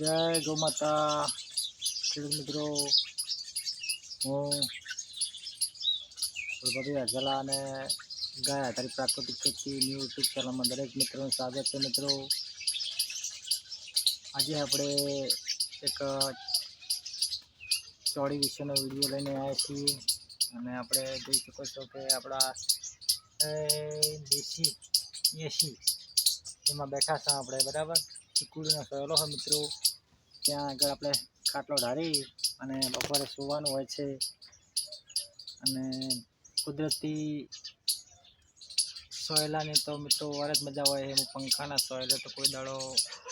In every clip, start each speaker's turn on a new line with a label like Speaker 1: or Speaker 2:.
Speaker 1: જય ગૌ માતા. ખેડૂત મિત્રો, હું પ્રભાવી અજલા અને ગાય આધારિત પ્રાકૃતિક ખેતી ન્યૂ યુટ્યુબ ચેનલમાં દરેક મિત્રોનું સ્વાગત છે મિત્રો. આજે આપણે એક ચોળી વિશેનો વીડિયો લઈને આવ્યા છીએ અને આપણે જોઈ શકો છો કે આપણા દેશી એસી એમાં બેઠા છે આપણે, બરાબર? ચીકુડીનો સહેલો હોય મિત્રો. ત્યાં આગળ આપણે ખાટલો ઢાળી અને બપોરે સૂવાનું હોય છે. અને કુદરતી સોયલાની તો મિત્રો વાર જ મજા હોય. એમ પંખાના સોયલે તો કોઈ દાડો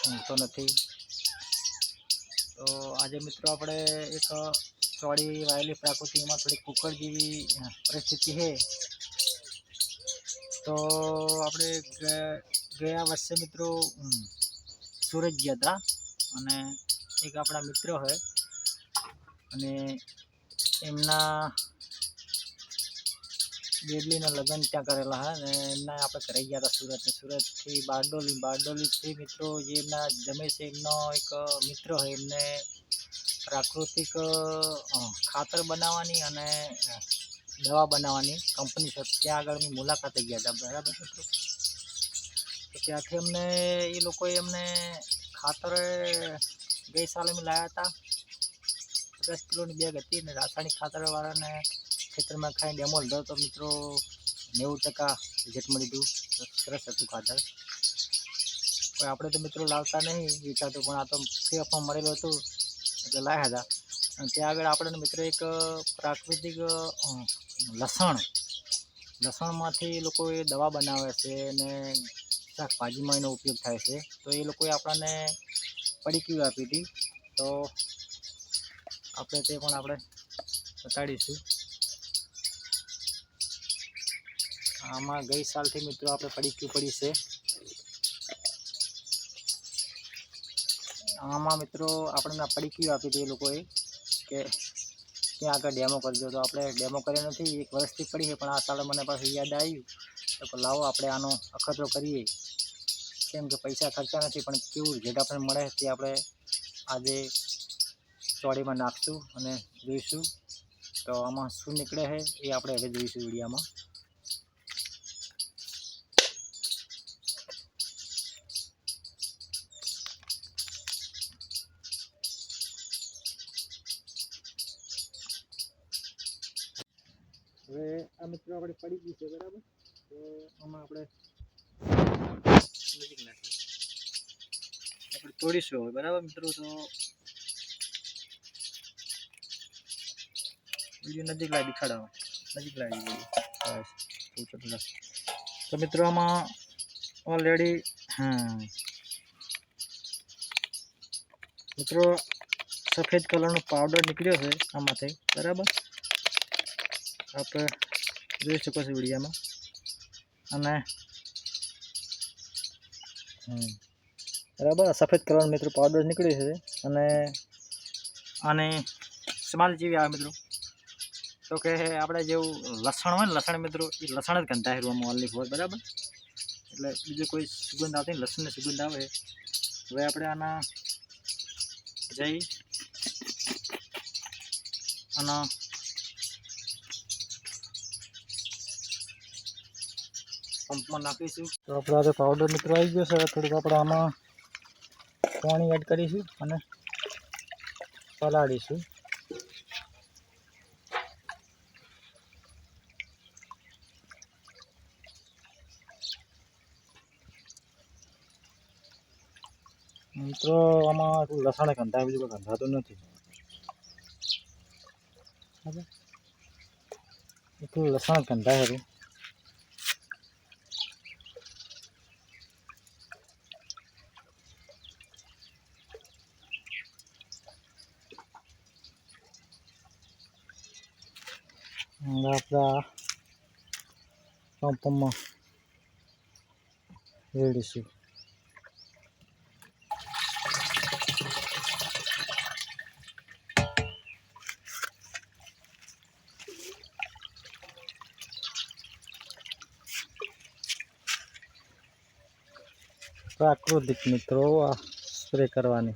Speaker 1: ઊંઘતો નથી. તો આજે મિત્રો આપણે એક ચોળી વાયેલી પ્રાકૃતિકમાં થોડી કુકર જેવી પરિસ્થિતિ છે. તો આપણે ગયા વર્ષે મિત્રો સુરત ગયા હતા. અને એક આપણા મિત્ર હોય અને એમના બેડલીના લગ્ન ત્યાં કરેલા હા અને એમના આપણે ઘરે ગયા હતા સુરત સુરતથી બારડોલી, બારડોલીથી મિત્રો જે એમના જમે છે, એમનો એક મિત્ર હોય એમને પ્રાકૃતિક ખાતર બનાવવાની અને દવા બનાવવાની કંપની છે ત્યાં આગળની મુલાકાતે ગયા હતા. બરાબર મિત્રો? તો ત્યાંથી અમને એ લોકોએ અમને ખાતર ગઈ સાલે અમે લાવ્યા હતા. પચાસ કિલોની બેગ હતી અને રાસાયણિક ખાતરવાળાને ખેતરમાં ખાઈ ડેમો લીધો તો મિત્રો નેવું ટકા રિઝલ્ટ મળી ગયું. સરસ હતું ખાતર. પણ આપણે તો મિત્રો લાવતા નહીં વેચાતું પણ આ તો ફ્રી ઓફમાં મળેલું હતું, એટલે લાવ્યા હતા. અને ત્યાં આગળ આપણને મિત્રો એક પ્રાકૃતિક લસણ, લસણમાંથી લોકો એ દવા બનાવે છે અને શાકભાજીમાં એનો ઉપયોગ થાય છે. તો એ લોકોએ આપણને પડીકી આપી હતી તો આપણે તે પણ આપણે બતાડીશું. આમાં ગઈ સાલથી મિત્રો આપણે પડીકી પડી છે. આમાં મિત્રો આપણને પડીકીઓ આપી હતી એ લોકોએ કે ત્યાં આગળ ડેમો કરજો. તો આપણે ડેમો કર્યો નથી, એક વર્ષથી પડી છે, પણ આ સાલે મને પાછું યાદ આવ્યું. તો લાવો આપણે આનો અખતરો કરીએ. કેમ કે પૈસા ખર્ચા નથી, પણ કેવું આપણને મળે તે આપણે આજે ચોડીમાં નાખશું અને જોઈશું. તો આમાં શું નીકળે છે, એ આપણે હવે જોઈશું વિડીયામાં. હવે આ મિત્રો આપણે પડી ગયું છે, બરાબર? તો આમાં આપણે નજીક નાખીએ આપણે તોડીશું હવે, બરાબર મિત્રો? તો વીડિયો નજીક લાવી દેખાડાવો નજીક લાવી દઈએ. બસ તો. મિત્રો, આમાં ઓલરેડી હા મિત્રો, સફેદ કલરનો પાવડર નીકળ્યો છે આમાંથી, બરાબર? આપણે જોઈ શકો છો વિડીયામાં. અને બરાબર, સફેદ કલરનો મિત્રો પાવડર નીકળ્યો છે અને અને સ્માલ જેવી આવે મિત્રો. તો કે આપણે જેવું લસણ હોય ને, લસણ મિત્રો, એ લસણ જ ગંધાય રૂમમાં ઓનલી ફોર બરાબર? એટલે બીજું કોઈ સુગંધ આવતી ને, લસણની સુગંધ આવે. હવે આપણે આના જઈ, આના પંપમાં નાખીશું. તો આપણે આજે પાવડર મિત્રો આવી ગયો છે. થોડુંક આપણે આમાં પાણી એડ કરીશું અને પલાળીશું. મિત્રો, આમાં આટલું લસણ ગંધાય બીજું કોઈ ગંધાતું નથી? એટલું લસણ ગંધાય હતું Enggak dah. Sampai mah. Ini sih. Aku dik mitro
Speaker 2: ah spray karwane.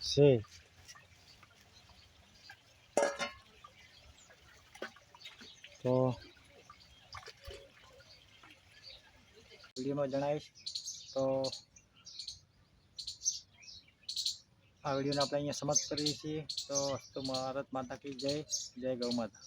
Speaker 2: Sih. તો
Speaker 1: વિડીયોમાં જણાવીશ. તો આ વિડીયોને આપણે અહીંયા સમાપ્ત કરીએ છીએ. તો અસ્તુ ભારત માતા કી જય. જય ગૌ માતા.